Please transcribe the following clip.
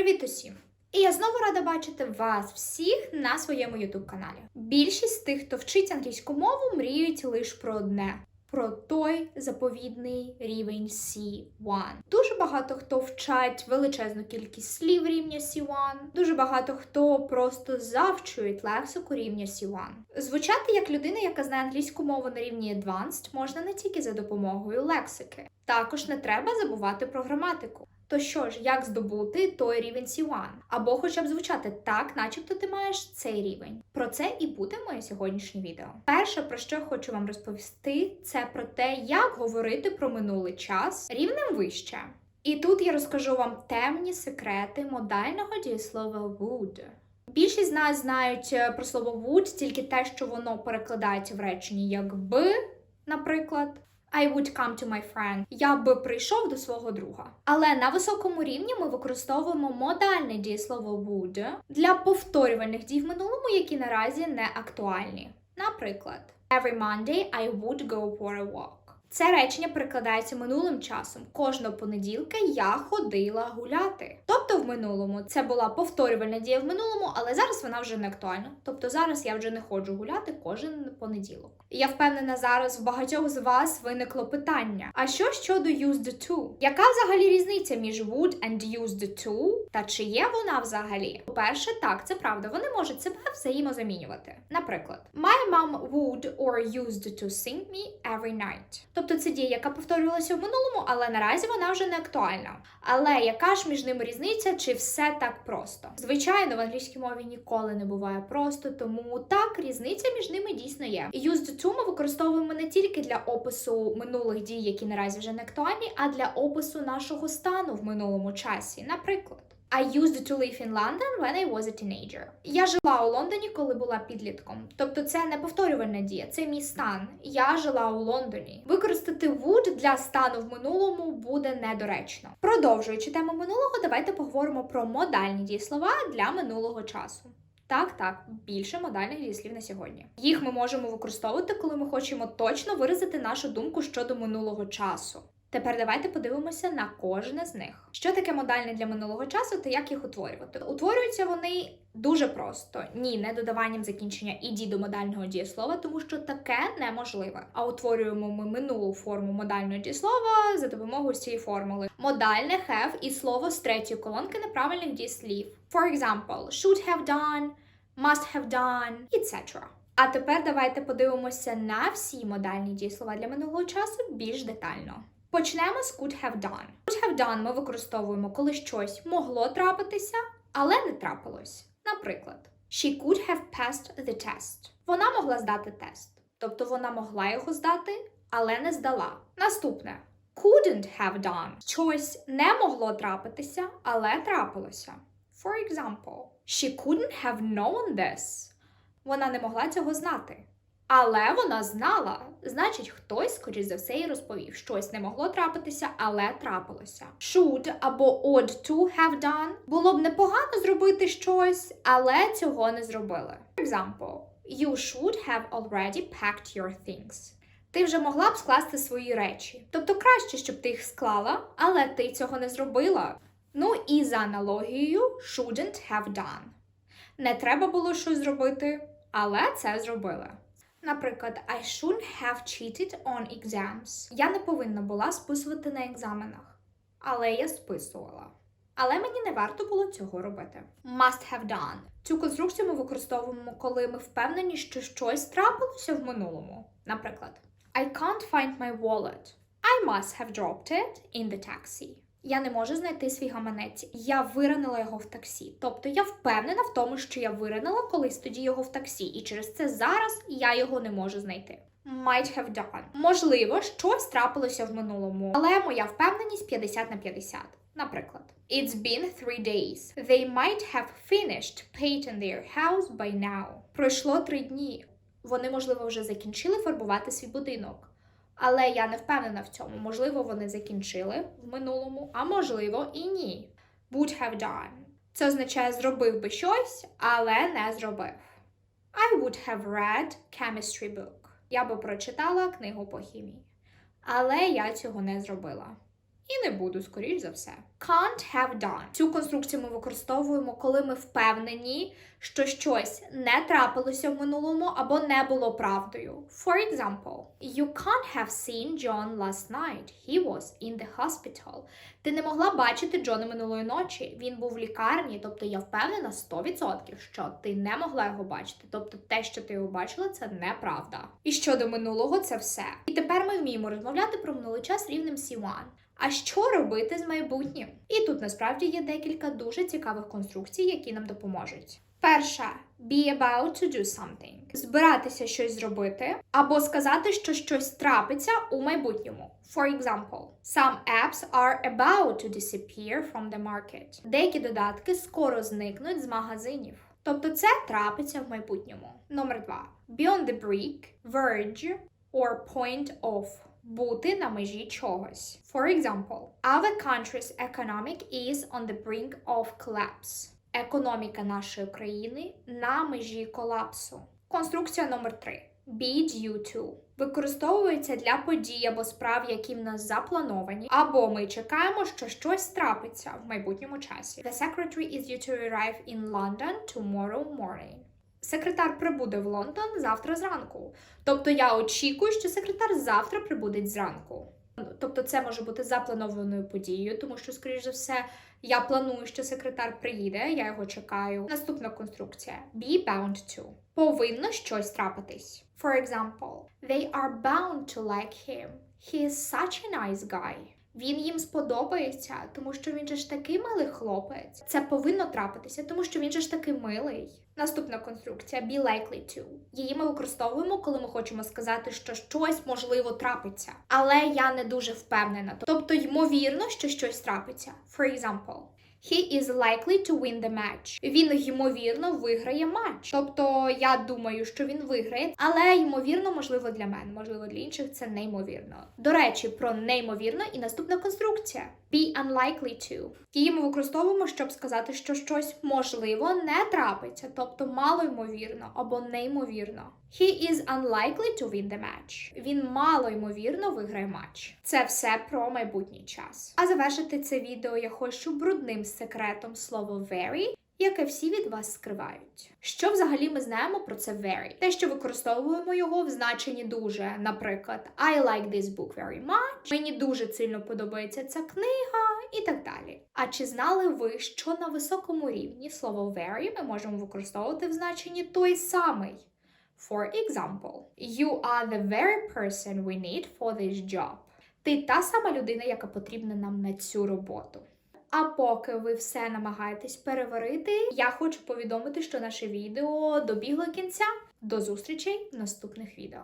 Привіт усім! І я знову рада бачити вас всіх на своєму youtube каналі. Більшість тих, хто вчить англійську мову, мріють лише про одне. Про той заповідний рівень C1. Дуже багато хто вчать величезну кількість слів рівня C1. Дуже багато хто просто завчують лексику рівня C1. Звучати як людина, яка знає англійську мову на рівні Advanced, можна не тільки за допомогою лексики. Також не треба забувати про граматику. То що ж, як здобути той рівень C1? Або хоча б звучати так, начебто ти маєш цей рівень. Про це і буде моє сьогоднішнє відео. Перше, про що хочу вам розповісти, це про те, як говорити про минулий час рівнем вище. І тут я розкажу вам темні секрети модального дієслова would. Більшість з нас знають е, про слово would тільки те, що воно перекладається в реченні як би, наприклад. I would come to my friend. Я би прийшов до свого друга. Але на високому рівні ми використовуємо модальне дієслово would для повторювальних дій в минулому, які наразі не актуальні. Наприклад, Every Monday I would go for a walk. Це речення перекладається минулим часом. Кожного понеділка я ходила гуляти. Тобто в минулому це була повторювальна дія в минулому, але зараз вона вже не актуальна. Тобто зараз я вже не ходжу гуляти кожен понеділок. Я впевнена, зараз в багатьох з вас виникло питання: а що щодо used to? Яка взагалі різниця між would and used to? Та чи є вона взагалі? По-перше, так, це правда, вони можуть себе взаємозамінювати. Наприклад, My mom would or used to sing me every night. Тобто це дія, яка повторювалася в минулому, але наразі вона вже не актуальна. Але яка ж між ними різниця, чи все так просто? Звичайно, в англійській мові ніколи не буває просто, тому так різниця між ними дійсно є. Used to ми використовуємо не тільки для опису минулих дій, які наразі вже не актуальні, а для опису нашого стану в минулому часі. Наприклад. I used to live in London when I was a teenager. Я жила у Лондоні, коли була підлітком. Тобто це не повторювальна дія, це мій стан. Я жила у Лондоні. Використати would для стану в минулому буде недоречно. Продовжуючи тему минулого, давайте поговоримо про модальні дієслова для минулого часу. Так, так, більше модальних дієслів на сьогодні. Їх ми можемо використовувати, коли ми хочемо точно виразити нашу думку щодо минулого часу. Тепер давайте подивимося на кожне з них. Що таке модальне для минулого часу та як їх утворювати? Утворюються вони дуже просто. Ні, не додаванням закінчення іді до модального дієслова, тому що таке неможливе. А утворюємо ми минулу форму модального дієслова за допомогою цієї формули. Модальне have і слово з третьої колонки неправильних дієслів. For example, should have done, must have done, etc. А тепер давайте подивимося на всі модальні дієслова для минулого часу більш детально. Почнемо з could have done. Could have done ми використовуємо, коли щось могло трапитися, але не трапилось. Наприклад, she could have passed the test. Вона могла здати тест. Тобто вона могла його здати, але не здала. Наступне couldn't have done. Щось не могло трапитися, але трапилося. For example, she couldn't have known this. Вона не могла цього знати. Але вона знала, значить, хтось, скоріш за все, їй розповів. Щось не могло трапитися, але трапилося. Should або ought to have done. Було б непогано зробити щось, але цього не зробили. For example, you should have already packed your things. Ти вже могла б скласти свої речі. Тобто краще, щоб ти їх склала, але ти цього не зробила. Ну і за аналогією, shouldn't have done. Не треба було щось зробити, але це зробили. Наприклад, I shouldn't have cheated on exams. Я не повинна була списувати на екзаменах, але я списувала. Але мені не варто було цього робити. Must have done. Цю конструкцію ми використовуємо, коли ми впевнені, що щось трапилося в минулому. Наприклад, I can't find my wallet. I must have dropped it in the taxi. Я не можу знайти свій гаманець. Я виранила його в таксі. Тобто я впевнена в тому, що я виранила колись тоді його в таксі, і через це зараз я його не можу знайти. Might have done. Можливо, щось трапилося в минулому, але моя впевненість 50 на 50. Наприклад, It's been three days. They might have finished painting their house by now. Пройшло три дні. Вони, можливо, вже закінчили фарбувати свій будинок. Але я не впевнена в цьому. Можливо, вони закінчили в минулому, а можливо, і ні. Would have done. Це означає зробив би щось, але не зробив. I would have read chemistry book. Я би прочитала книгу по хімії. Але я цього не зробила. І не буду, скоріш за все. Can't have done. Цю конструкцію ми використовуємо, коли ми впевнені, що щось не трапилося в минулому або не було правдою. For example, you can't have seen John last night. He was in the hospital. Ти не могла бачити Джона минулої ночі. Він був в лікарні, тобто я впевнена 100%, що ти не могла його бачити. Тобто те, що ти його бачила, це неправда. І щодо минулого, це все. І тепер ми вміємо розмовляти про минулий час рівнем C1. А що робити з майбутнім? І тут насправді є декілька дуже цікавих конструкцій, які нам допоможуть. Перша be about to do something. Збиратися щось зробити, або сказати, що щось трапиться у майбутньому. For example, some apps are about to disappear from the market. Деякі додатки скоро зникнуть з магазинів. Тобто це трапиться в майбутньому. Номер два. Be on the brink, verge or point of. Бути на межі чогось. For example, our country's economic is on the brink of collapse. Економіка нашої країни на межі колапсу. Конструкція номер 3. Be due to. Використовується для подій або справ, які в нас заплановані, або ми чекаємо, що щось трапиться в майбутньому часі. The secretary is due to arrive in London tomorrow morning. Секретар прибуде в Лондон завтра зранку. Тобто я очікую, що секретар завтра прибуде зранку. Тобто це може бути запланованою подією, тому що, скоріш за все, я планую, що секретар приїде, я його чекаю. Наступна конструкція: be bound to. Повинно щось трапитись. For example, they are bound to like him. He is such a nice guy. Він їм сподобається, тому що він же ж такий милий хлопець. Це повинно трапитися, тому що він же ж такий милий. Наступна конструкція be likely to. Її ми використовуємо, коли ми хочемо сказати, що щось можливо трапиться. Але я не дуже впевнена. Тобто, ймовірно, що щось трапиться. For example, He is likely to win the match. Він ймовірно виграє матч. Тобто я думаю, що він виграє, але ймовірно, можливо, для мене, можливо, для інших це неймовірно. До речі, про неймовірно і наступна конструкція: be unlikely to. Її ми використовуємо, щоб сказати, що щось можливо не трапиться, тобто мало ймовірно або неймовірно. He is unlikely to win the match. Він мало ймовірно виграє матч. Це все про майбутній час. А завершити це відео я хочу брудним секретом слово very, яке всі від вас скривають. Що взагалі ми знаємо про це very? Те, що використовуємо його в значенні дуже, наприклад, I like this book very much, мені дуже сильно подобається ця книга і так далі. А чи знали ви, що на високому рівні слово very ми можемо використовувати в значенні той самий? For example, you are the very person we need for this job. Ти та сама людина, яка потрібна нам на цю роботу. А поки ви все намагаєтесь переварити, я хочу повідомити, що наше відео добігло кінця. До зустрічей в наступних відео.